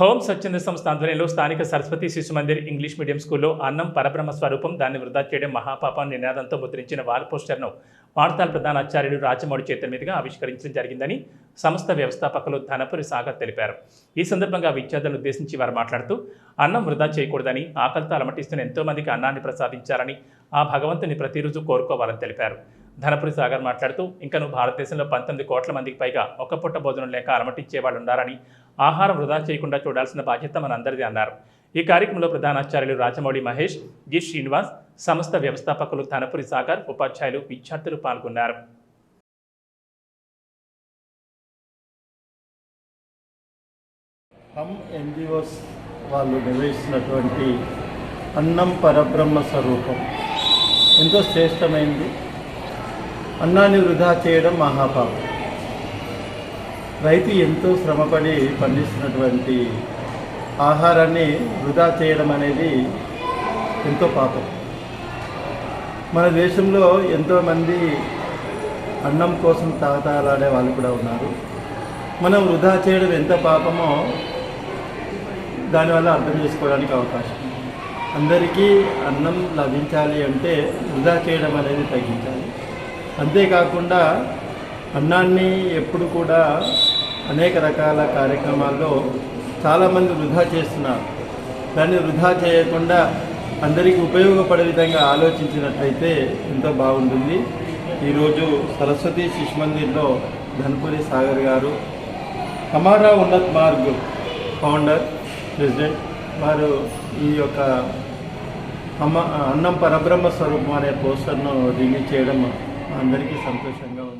Home స్వచ్ఛంద సంస్థ ఆధ్వర్యంలో స్థానిక సరస్వతి శిశు మందిర్ ఇంగ్లీష్ మీడియం స్కూల్లో అన్నం పరబ్రహ్మ స్వరూపం దాన్ని వృధా చేయడం మహాపాపం నినాదంతో ముద్రించిన వాల్ పోస్టర్ను వార్తాల ప్రధానాచార్యుడు రాజమౌళి చేతుల మీదుగా ఆవిష్కరించడం జరిగిందని సంస్థ వ్యవస్థాపకులు ధనపురి సాగర్ తెలిపారు. ఈ సందర్భంగా విద్యార్థులను ఉద్దేశించి వారు మాట్లాడుతూ అన్నం వృధా చేయకూడదని ఆకలితో అలమటిస్తున్న ఎంతోమందికి అన్నాన్ని ప్రసాదించారని ఆ భగవంతుని ప్రతిరోజు కోరుకోవాలని తెలిపారు. ధనపురి సాగర్ మాట్లాడుతూ ఇంకను భారతదేశంలో పంతొమ్మిది కోట్ల మందికి పైగా ఒక పూట భోజనం లేక అలమటించే వాళ్ళు ఉన్నారని ఆహారం వృధా చేయకుండా చూడాల్సిన బాధ్యత మనందరిది అన్నారు. ఈ కార్యక్రమంలో ప్రధానాచార్యులు రాజమౌళి మహేష్ జి శ్రీనివాస్ సంస్థ వ్యవస్థాపకులు ధనపురి సాగర్ ఉపాధ్యాయులు విద్యార్థులు పాల్గొన్నారు. హమ్ ఎన్జిఓస్ వాళ్ళు నిర్వహిస్తున్నటువంటి అన్నం పరబ్రహ్మ స్వరూపం ఎంతో శ్రేష్టమైంది. అన్నాన్ని వృధా చేయడం మహాపాపం. రైతు ఎంతో శ్రమపడి పండిస్తున్నటువంటి ఆహారాన్ని వృధా చేయడం అనేది ఎంతో పాపం. మన దేశంలో ఎంతోమంది అన్నం కోసం తాగతాలాడే వాళ్ళు కూడా ఉన్నారు. మనం వృధా చేయడం ఎంత పాపమో దానివల్ల అర్థం చేసుకోవడానికి అవకాశం. అందరికీ అన్నం లభించాలి అంటే వృధా చేయడం అనేది తగ్గించాలి. అంతేకాకుండా అన్నాన్ని ఎప్పుడు కూడా అనేక రకాల కార్యక్రమాల్లో చాలామంది వృధా చేస్తున్నారు. దాన్ని వృధా చేయకుండా అందరికీ ఉపయోగపడే విధంగా ఆలోచించినట్లయితే ఎంతో బాగుంటుంది. ఈరోజు సరస్వతి శిశు మందిర్లో ధనపురి సాగర్ గారు హమారా ఉన్నత్ మార్గ్ ఫౌండర్ ప్రెసిడెంట్ వారు ఈ యొక్క అమ్మ అన్నం పరబ్రహ్మ స్వరూపం అనే పోస్టర్ను రిలీజ్ చేయడం అందరికీ సంతోషంగా ఉంది.